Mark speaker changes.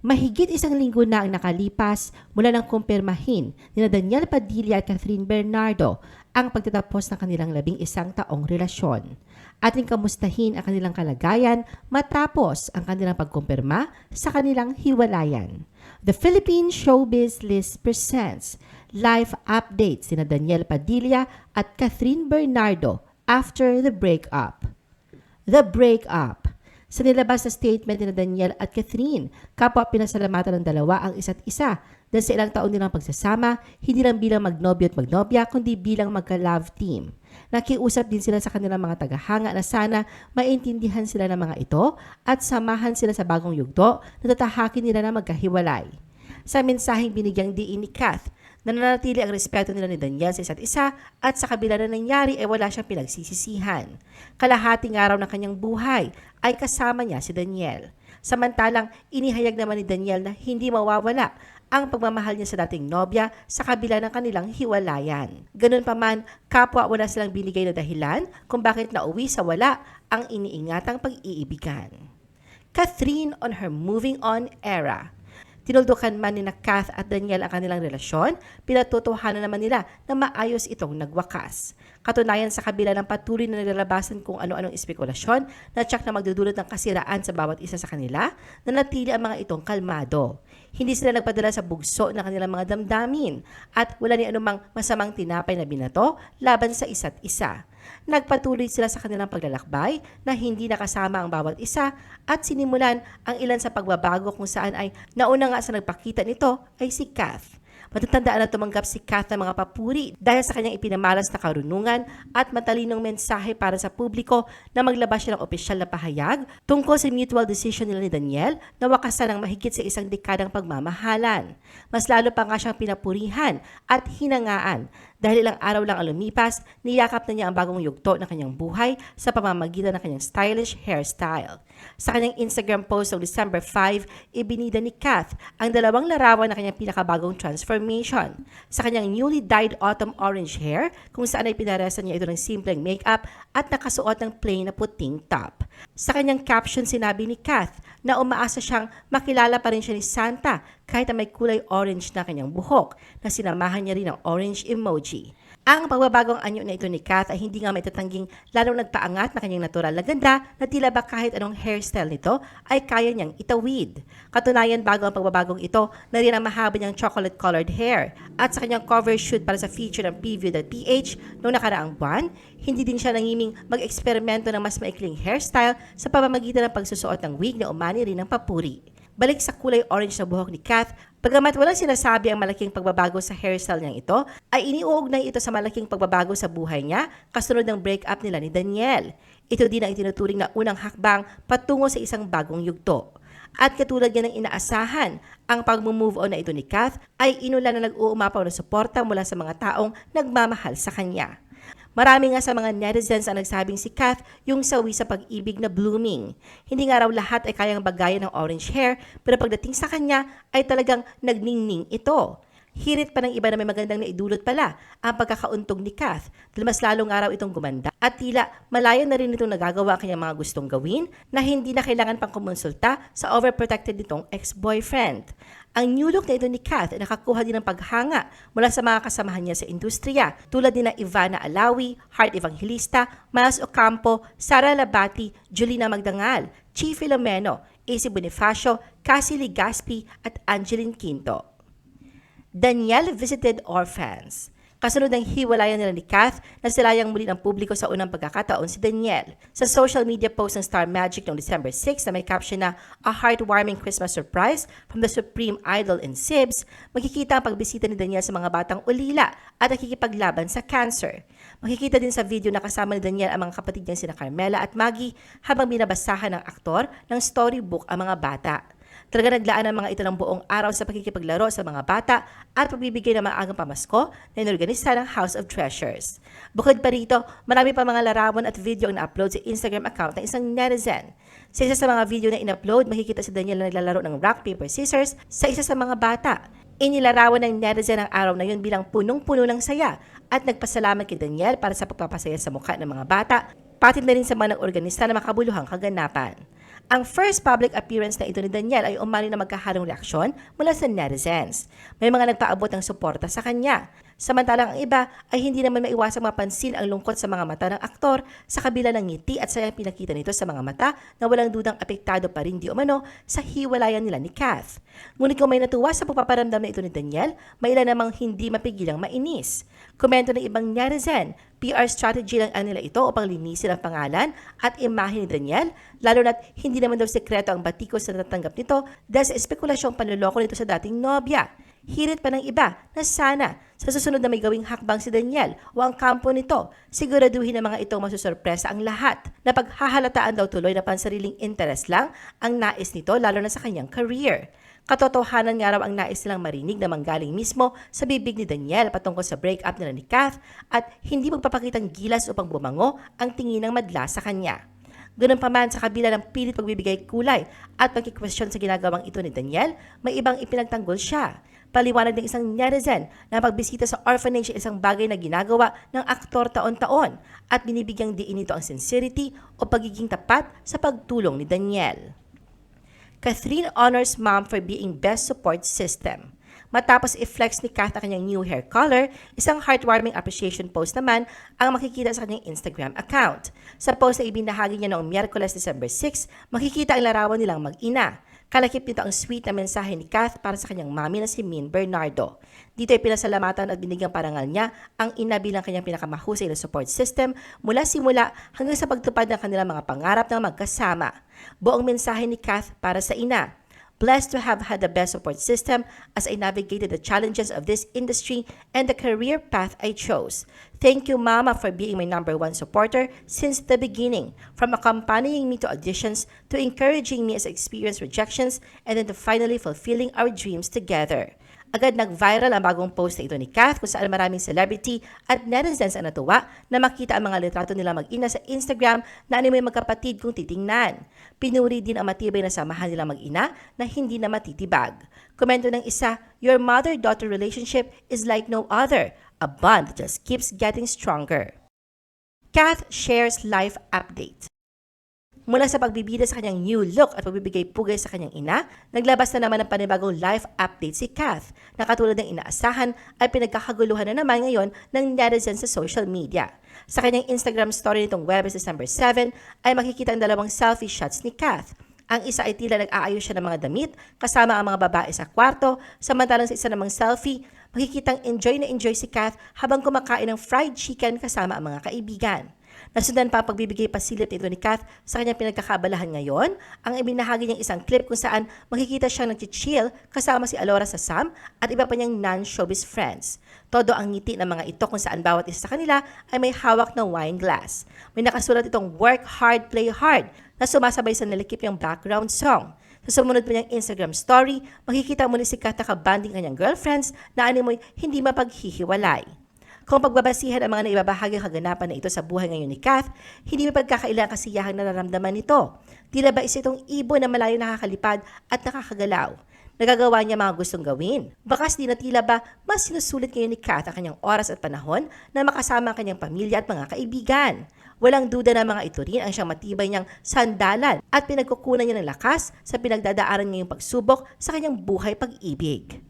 Speaker 1: Mahigit isang linggo na ang nakalipas mula nang kumpirmahin ni Daniel Padilla at Catherine Bernardo ang pagtatapos ng kanilang labing isang taong relasyon. Ating kamustahin ang kanilang kalagayan matapos ang kanilang pagkumpirma sa kanilang hiwalayan. The Philippine Showbiz List presents live updates ni Daniel Padilla at Catherine Bernardo after the breakup. The Breakup. Sa nilabas na statement ni Daniel at Catherine, kapwa pinasalamatan ng dalawa ang isa't isa dahil sa ilang taon nilang pagsasama, hindi lang bilang magnobyo at magnobya, kundi bilang magka-love team. Nakiusap din sila sa kanilang mga tagahanga na sana maintindihan sila ng mga ito at samahan sila sa bagong yugto na tatahakin nila na magkahiwalay. Sa mensaheng binigyang diin ni Kath, nananatili ang respeto nila ni Daniel sa isa't isa at sa kabila na nangyari ay wala siyang pinagsisisihan. Kalahating araw ng kanyang buhay ay kasama niya si Daniel. Samantalang inihayag naman ni Daniel na hindi mawawala ang pagmamahal niya sa dating nobya sa kabila ng kanilang hiwalayan. Ganun pa man, kapwa wala silang binigay na dahilan kung bakit nauwi sa wala ang iniingatang pag-iibigan. Catherine on her moving on era. Tinuldukan man ni na Kath at Daniel ang kanilang relasyon, pinatutuhanan naman nila na maayos itong nagwakas. Katunayan sa kabila ng patuloy na nilalabasan kung ano-anong espekulasyon na tsak na magdudulot ng kasiraan sa bawat isa sa kanila, nanatili ang mga itong kalmado. Hindi sila nagpadala sa bugso ng kanilang mga damdamin at wala ni anumang masamang tinapay na binato laban sa isa't isa. Nagpatuloy sila sa kanilang paglalakbay na hindi nakasama ang bawat isa at sinimulan ang ilan sa pagbabago kung saan ay nauna nga sa nagpakita nito ay si Kath. Matatandaan na tumanggap si Kath mga papuri dahil sa kanyang ipinamalas na karunungan at matalinong mensahe para sa publiko na maglabas siya ng opisyal na pahayag tungkol sa mutual decision nila ni Daniel na wakasan ng mahigit sa isang dekadang pagmamahalan. Mas lalo pa nga siyang pinapurihan at hinangaan dahil ilang araw lang ang lumipas, niyakap na niya ang bagong yugto ng kanyang buhay sa pamamagitan ng kanyang stylish hairstyle. Sa kanyang Instagram post noong December 5, ibinida ni Kath ang dalawang larawan ng kanyang pinakabagong transformation. Sa kanyang newly dyed autumn orange hair, kung saan ay pinaresan niya ito ng simpleng makeup at nakasuot ng plain na puting top. Sa kanyang caption sinabi ni Kath na umaasa siyang makilala pa rin siya ni Santa kahit na may kulay orange na kanyang buhok na sinamahan niya rin ng orange emoji. Ang pagbabagong anyo na ito ni Kath ay hindi nga may tatangging lalong nagpaangat na kanyang natural na ganda na tila ba kahit anong hairstyle nito ay kaya niyang itawid. Katunayan bago ang pagbabagong ito na rin ang mahaba niyang chocolate colored hair at sa kanyang cover shoot para sa feature ng preview.ph noong nakaraang buwan, hindi din siya nangiming mag-eksperimento ng mas maikling hairstyle sa pamamagitan ng pagsusuot ng wig na umani rin ng papuri. Balik sa kulay orange na buhok ni Kath, Pagamat walang sinasabi ang malaking pagbabago sa hairstyle niyang ito, ay iniuugnay ito sa malaking pagbabago sa buhay niya kasunod ng breakup nila ni Daniel. Ito din ang itinuturing na unang hakbang patungo sa isang bagong yugto. At katulad niya ng inaasahan, ang pag-move on na ito ni Kath ay inulan na nag-uumapaw na suporta mula sa mga taong nagmamahal sa kanya. Marami nga sa mga netizens ang nagsabing si Kath yung sawi sa pag-ibig na blooming. Hindi nga raw lahat ay kayang bagayan ng orange hair, pero pagdating sa kanya ay talagang nagningning ito. Hirit pa ng iba na may magandang naidulot pala ang pagkakauntog ni Kath dahil mas lalong araw itong gumanda at tila malaya na rin itong nagagawa ang kanyang mga gustong gawin na hindi na kailangan pang kumonsulta sa overprotected nitong ex-boyfriend. Ang new look na ito ni Kath ay nakakuha din ng paghanga mula sa mga kasamahan niya sa industriya tulad ni na Ivana Alawi, Heart Evangelista, Miles Ocampo, Sara Labati, Julina Magdangal, Chi Filomeno, AC Bonifacio, Cassie Ligaspi at Angeline Quinto. Danielle visited orphans. Kasunod ng hiwalayan nila ni Kath, nasilayang muli ng publiko sa unang pagkakataon si Danielle. Sa social media post ng Star Magic noong December 6 na may caption na A Heartwarming Christmas Surprise from the Supreme Idol in Sibs, makikita ang pagbisita ni Danielle sa mga batang ulila at nakikipaglaban sa cancer. Makikita din sa video na kasama ni Danielle ang mga kapatid niyang sina Carmela at Maggie habang binabasahan ng aktor ng storybook ang mga bata. Talaga naglaan ang mga ito ng buong araw sa pakikipaglaro sa mga bata at pagbibigay ng maagang pamasko na inorganisa ng House of Treasures. Bukod pa rito, marami pa mga larawan at video ang na-upload sa Instagram account ng isang netizen. Sa isa sa mga video na in-upload, makikita si Daniel na naglalaro ng rock, paper, scissors sa isa sa mga bata. Inilarawan ng netizen ang araw na yun bilang punong-puno ng saya at nagpasalamat kay Daniel para sa pagpapasaya sa mukha ng mga bata, pati na rin sa mga nag-organista na makabuluhang kaganapan. Ang first public appearance na ito ni Daniel ay umani na magkahalong reaksyon mula sa netizens. May mga nagpaabot ng suporta sa kanya. Samantalang ang iba ay hindi naman maiwasang mapansin ang lungkot sa mga mata ng aktor sa kabila ng ngiti at sayang pinakita nito sa mga mata na walang dudang apektado pa rin di umano sa hiwalayan nila ni Kath. Ngunit kung may natuwa sa pagpaparamdam na ito ni Daniel, may ilan namang hindi mapigilang mainis. Komento ng ibang netizen, PR strategy lang ang nila ito upang linisin ang pangalan at imahe ni Daniel, lalo na't hindi naman daw sekreto ang batikos na natanggap nito dahil sa espekulasyong panloloko nito sa dating nobya. Hirit pa ng iba na sana sa susunod na may gawing hakbang si Daniel o ang kampo nito, siguraduhin ng mga ito masusurpresa ang lahat na paghahalataan daw tuloy na pansariling interest lang ang nais nito lalo na sa kanyang career. Katotohanan nga raw ang nais nilang marinig na manggaling mismo sa bibig ni Daniel patungkol sa breakup nila ni Kath at hindi magpapakitang gilas upang bumango ang tingin ng madla sa kanya. Ganun pa man sa kabila ng pilit pagbibigay kulay at pagkikwestiyon sa ginagawang ito ni Daniel, may ibang ipinagtanggol siya. Paliwanag ng isang netizen na pagbisita sa orphanage ay isang bagay na ginagawa ng aktor taon-taon at binibigyang diin nito ang sincerity o pagiging tapat sa pagtulong ni Daniel. Catherine honors mom for being best support system. Matapos i-flex ni Kath ang kanyang new hair color, isang heartwarming appreciation post naman ang makikita sa kanyang Instagram account. Sa post na ibinahagi niya noong Miyerkules December 6, makikita ang larawan nilang mag-ina. Kalakip nito ang sweet na mensahe ni Kath para sa kanyang mami na si Min Bernardo. Dito ay pinasalamatan at binigyang parangal niya ang ina bilang kanyang pinakamahusay na support system mula simula hanggang sa pagtupad ng kanilang mga pangarap ng magkasama. Buong mensahe ni Kath para sa ina. Blessed to have had the best support system as I navigated the challenges of this industry and the career path I chose. Thank you, Mama, for being my number one supporter since the beginning, from accompanying me to auditions to encouraging me as I experienced rejections and then to finally fulfilling our dreams together. Agad nag-viral ang bagong post na ito ni Kath kung saan maraming celebrity at netizens ang natuwa na makita ang mga litrato nila mag-ina sa Instagram na ano may magkapatid kung titingnan. Pinuri din ang matibay na samahan nila mag-ina na hindi na matitibag. Komento ng isa, Your mother-daughter relationship is like no other, a bond that just keeps getting stronger. Kath shares life update. Mula sa pagbibida sa kanyang new look at pagbibigay pugay sa kanyang ina, naglabas na naman ng panibagong life update si Kath na katulad ng inaasahan ay pinagkakaguluhan na naman ngayon ng netizens sa social media. Sa kanyang Instagram story nitong Webes December 7 ay makikita ang dalawang selfie shots ni Kath. Ang isa ay tila nag-aayos siya ng mga damit kasama ang mga babae sa kwarto, samantalang sa isa namang selfie, makikitang enjoy na enjoy si Kath habang kumakain ng fried chicken kasama ang mga kaibigan. Nasundan pa pagbibigay pasilip nito ni Kath sa kanyang pinagkakabalahan ngayon. Ang ibinahagi niyang isang clip kung saan makikita siyang nag-chill kasama si Alora sa Sam at iba pa niyang non-showbiz friends. Todo ang ngiti ng mga ito kung saan bawat isa sa kanila ay may hawak na wine glass. May nakasulat itong work hard, play hard na sumasabay sa nalikip yung background song. Sa sumunod pa niyang Instagram story, makikita mo ni si Kat nakabanding kanyang girlfriends na animoy hindi mapaghihiwalay. Kung pagbabasihan ang mga naibabahagi kaganapan na ito sa buhay ngayon ni Kath, hindi may pagkakailang kasiyahang nararamdaman nito. Tila ba isa itong ibon na malayo nakakalipad at nakakagalaw. Nagagawa niya mga gustong gawin. Bakas di na tila ba mas sinusulit ngayon ni Kath ang kanyang oras at panahon na makasama ang kanyang pamilya at mga kaibigan. Walang duda na mga ito rin ang siyang matibay niyang sandalan at pinagkukunan niya ng lakas sa pinagdadaanan ngayong pagsubok sa kanyang buhay pag-ibig.